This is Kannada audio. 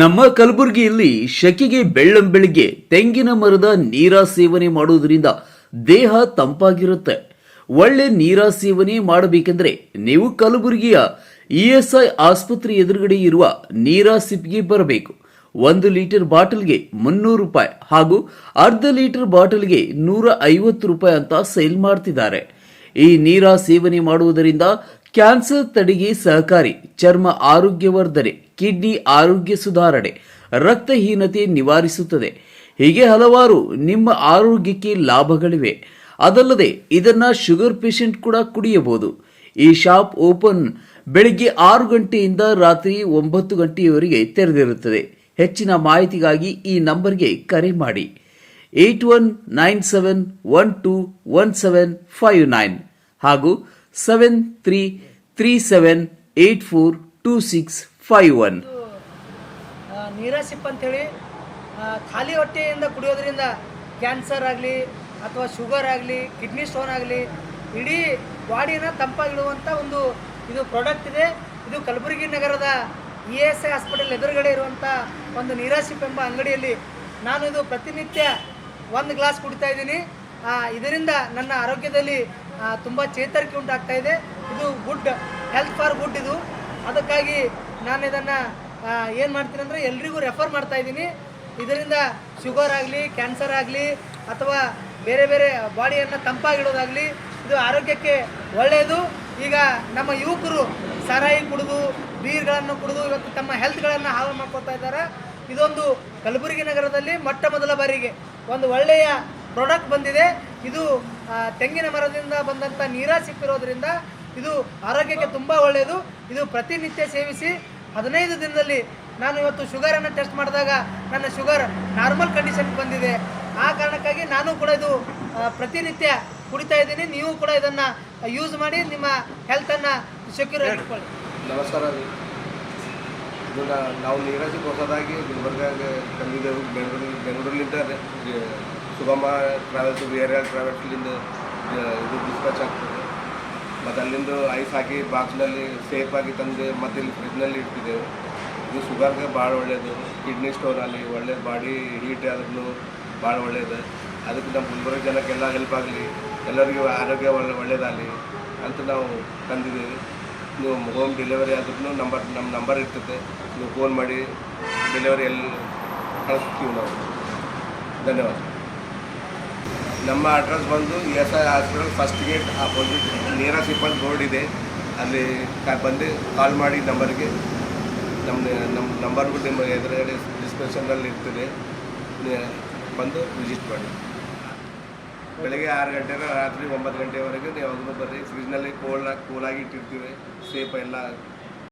ನಮ್ಮ ಕಲಬುರಗಿಯಲ್ಲಿ ಶಕಿಗೆ ಬೆಳ್ಳಂ ಬೆಳಿಗ್ಗೆ ತೆಂಗಿನ ಮರದ ನೀರ ಸೇವನೆ ಮಾಡುವುದರಿಂದ ದೇಹ ತಂಪಾಗಿರುತ್ತೆ. ಒಳ್ಳೆ ನೀರ ಸೇವನೆ ಮಾಡಬೇಕೆಂದರೆ ನೀವು ಕಲಬುರಗಿಯ ಇಎಸ್ಐ ಆಸ್ಪತ್ರೆ ಎದುರುಗಡೆ ಇರುವ ನೀರಾ ಸಿಪ್ಗೆ ಬರಬೇಕು. ಒಂದು ಲೀಟರ್ ಬಾಟಲ್ಗೆ ಮುನ್ನೂರು ರೂಪಾಯಿ ಹಾಗೂ ಅರ್ಧ ಲೀಟರ್ ಬಾಟಲ್ಗೆ ನೂರ ಐವತ್ತು ರೂಪಾಯಿ ಅಂತ ಸೇಲ್ ಮಾಡ್ತಿದ್ದಾರೆ. ಈ ನೀರ ಸೇವನೆ ಮಾಡುವುದರಿಂದ ಕ್ಯಾನ್ಸರ್ ತಡೆಗೆ ಸಹಕಾರಿ, ಚರ್ಮ ಆರೋಗ್ಯವರ್ಧನೆ, ಕಿಡ್ನಿ ಆರೋಗ್ಯ ಸುಧಾರಣೆ, ರಕ್ತಹೀನತೆ ನಿವಾರಿಸುತ್ತದೆ. ಹೀಗೆ ಹಲವಾರು ನಿಮ್ಮ ಆರೋಗ್ಯಕ್ಕೆ ಲಾಭಗಳಿವೆ. ಅದಲ್ಲದೆ ಇದನ್ನ ಶುಗರ್ ಪೇಷಂಟ್ ಕೂಡ ಕುಡಿಯಬಹುದು. ಈ ಶಾಪ್ ಓಪನ್ ಬೆಳಿಗ್ಗೆ ಆರು ಗಂಟೆಯಿಂದ ರಾತ್ರಿ ಒಂಬತ್ತು ಗಂಟೆಯವರೆಗೆ ತೆರೆದಿರುತ್ತದೆ. ಹೆಚ್ಚಿನ ಮಾಹಿತಿಗಾಗಿ ಈ ನಂಬರ್ಗೆ ಕರೆ ಮಾಡಿ. Eight one nine seven one two one seven five nine ಹಾಗೂ seven three three seven eight four two six five one ಆ, ನೀರಸಿಪ್ ಅಂತೇಳಿ ಖಾಲಿ ಹೊಟ್ಟೆಯಿಂದ ಕುಡಿಯೋದ್ರಿಂದ ಕ್ಯಾನ್ಸರ್ ಆಗಲಿ ಅಥವಾ ಶುಗರ್ ಆಗಲಿ ಕಿಡ್ನಿ ಸ್ಟೋನ್ ಆಗಲಿ ಇಡೀ ಬಾಡಿನ ತಂಪಾಗಿಡುವಂಥ ಒಂದು ಇದು ಪ್ರಾಡಕ್ಟ್ ಇದೆ. ಇದು ಕಲಬುರಗಿ ನಗರದ ಇ ಎಸ್ ಐ ಹಾಸ್ಪಿಟಲ್ ಎದುರುಗಡೆ ಇರುವಂಥ ಒಂದು ನೀರಾಸಿಪ್ ಎಂಬ ಅಂಗಡಿಯಲ್ಲಿ ನಾನು ಇದು ಪ್ರತಿನಿತ್ಯ ಒಂದು ಗ್ಲಾಸ್ ಕುಡಿತಾ ಇದ್ದೀನಿ. ಇದರಿಂದ ನನ್ನ ಆರೋಗ್ಯದಲ್ಲಿ ತುಂಬ ಚೇತರಿಕೆ ಉಂಟಾಗ್ತಾ ಇದೆ. ಇದು ಗುಡ್ ಹೆಲ್ತ್ ಫಾರ್ ಗುಡ್ ಇದು. ಅದಕ್ಕಾಗಿ ನಾನು ಇದನ್ನು ಏನು ಮಾಡ್ತೀನಿ ಅಂದರೆ ಎಲ್ರಿಗೂ ರೆಫರ್ ಮಾಡ್ತಾ ಇದ್ದೀನಿ. ಇದರಿಂದ ಶುಗರ್ ಆಗಲಿ ಕ್ಯಾನ್ಸರ್ ಆಗಲಿ, ಅಥವಾ ಬೇರೆ ಬೇರೆ ಬಾಡಿಯನ್ನು ತಂಪಾಗಿಡೋದಾಗಲಿ, ಇದು ಆರೋಗ್ಯಕ್ಕೆ ಒಳ್ಳೆಯದು ಈಗ ನಮ್ಮ ಯುವಕರು ಸರಾಯಿ ಕುಡಿದು ಬೀರ್ಗಳನ್ನು ಕುಡಿದು, ಇವತ್ತು ತಮ್ಮ ಹೆಲ್ತ್ಗಳನ್ನು ಹಾಳು ಮಾಡ್ಕೊತಾ ಇದ್ದಾರೆ. ಇದೊಂದು ಕಲಬುರಗಿ ನಗರದಲ್ಲಿ ಮೊಟ್ಟ ಮೊದಲ ಬಾರಿಗೆ. ಒಂದು ಒಳ್ಳೆಯ ಪ್ರಾಡಕ್ಟ್ ಬಂದಿದೆ. ಇದು ತೆಂಗಿನ ಮರದಿಂದ ಬಂದಂಥ ನೀರ ಸಿಕ್ಕಿರೋದ್ರಿಂದ ಇದು ಆರೋಗ್ಯಕ್ಕೆ ತುಂಬ ಒಳ್ಳೆಯದು ಇದು ಪ್ರತಿನಿತ್ಯ ಸೇವಿಸಿ ಹದಿನೈದು ದಿನದಲ್ಲಿ ನಾನು ಇವತ್ತು ಶುಗರನ್ನು ಟೆಸ್ಟ್ ಮಾಡಿದಾಗ ನನ್ನ ಶುಗರ್ ನಾರ್ಮಲ್ ಕಂಡೀಷನ್ಗೆ ಬಂದಿದೆ. ಆ ಕಾರಣಕ್ಕಾಗಿ ನಾನು ಕೂಡ ಇದು ಪ್ರತಿನಿತ್ಯ ಕುಡಿತಾ ಇದ್ದೀನಿ. ನೀವು ಕೂಡ ಇದನ್ನು ಯೂಸ್ ಮಾಡಿ ನಿಮ್ಮ ಹೆಲ್ತನ್ನು ಸೆಕ್ಯೂರ್ ಇಟ್ಕೊಳ್ಳಿ. ನಮಸ್ಕಾರ ಇದು ನಾವು ನೀರಾಜಿಗೆ ಹೊಸದಾಗಿ ಗುಲ್ಬರ್ಗಾಗೆ ತಂದಿದ್ದೆವು ಬೆಂಗಳೂರು ಬೆಂಗಳೂರಿನಿಂದ ಸುಗಮ ಟ್ರಾವೆಲ್ಸ್ ಬೇರೆ ಟ್ರಾವೆಲ್ಸ್ಲಿಂದ ಇದು ಡಿಸ್ಪ್ಯಾಚ್ ಆಗ್ತದೆ ಮತ್ತು ಅಲ್ಲಿಂದ ಐಸ್ ಹಾಕಿ ಬಾಕ್ಸ್ನಲ್ಲಿ ಸೇಫಾಗಿ ತಂದು ಮತ್ತು ಇಲ್ಲಿ ಫ್ರಿಜ್ನಲ್ಲಿ ಇಟ್ಟಿದ್ದೆವು ಇದು ಶುಗರ್ಗೆ ಭಾಳ ಒಳ್ಳೆಯದು ಕಿಡ್ನಿ ಸ್ಟೋನ್ ಅಲ್ಲಿ ಒಳ್ಳೆ ಬಾಡಿ ಹೀಟ್ ಆದ್ರೂ ಭಾಳ ಒಳ್ಳೆಯದು ಅದಕ್ಕೆ ನಮ್ಮ ಗುಲ್ಬರ್ಗ ಜನಕ್ಕೆಲ್ಲ ಹೆಲ್ಪ್ ಆಗಲಿ ಎಲ್ಲರಿಗೂ ಆರೋಗ್ಯ ಒಳ್ಳೆ ಒಳ್ಳೆಯದಾಗಲಿ ಅಂತ ನಾವು ತಂದಿದ್ದೀವಿ ನೀವು ಹೋಮ್ ಡೆಲಿವರಿ ಆದ್ರೂ ನಂಬರ್ ನಮ್ಮ ನಂಬರ್ ಇರ್ತದೆ ನೀವು ಫೋನ್ ಮಾಡಿ ಡೆಲಿವರಿ ಎಲ್ಲಿ ಕಳಿಸ್ತೀವಿ ನಾವು ಧನ್ಯವಾದ ನಮ್ಮ ಅಡ್ರೆಸ್ ಬಂದು E S I hospital first gate opposite ನೀರ ಸಿಪ್ಪಲ್ ಬೋರ್ಡ್ ಇದೆ. ಅಲ್ಲಿ ಬಂದು ಕಾಲ್ ಮಾಡಿ ನಂಬರ್ಗೆ. ನಮ್ಮ ನಮ್ಮ ನಂಬರ್ಗೂ ನಿಮ್ಮ ಎದುರುಗಡೆ ಡಿಸ್ಕ್ರಿಪ್ಷನಲ್ಲಿ ಇರ್ತದೆ. ಬಂದು ವಿಸಿಟ್ ಮಾಡಿ. ಬೆಳಗ್ಗೆ ಆರು ಗಂಟೆ ರಾತ್ರಿ ಒಂಬತ್ತು ಗಂಟೆವರೆಗೆ ನೀವು ಅದನ್ನು ಬರ್ರಿ ಫ್ರಿಜ್ನಲ್ಲಿ ಕೋಲ್ಡ್ ಕೂಲಾಗಿ ಇಟ್ಟಿರ್ತೀವಿ. ಸೇಫ್ ಎಲ್ಲ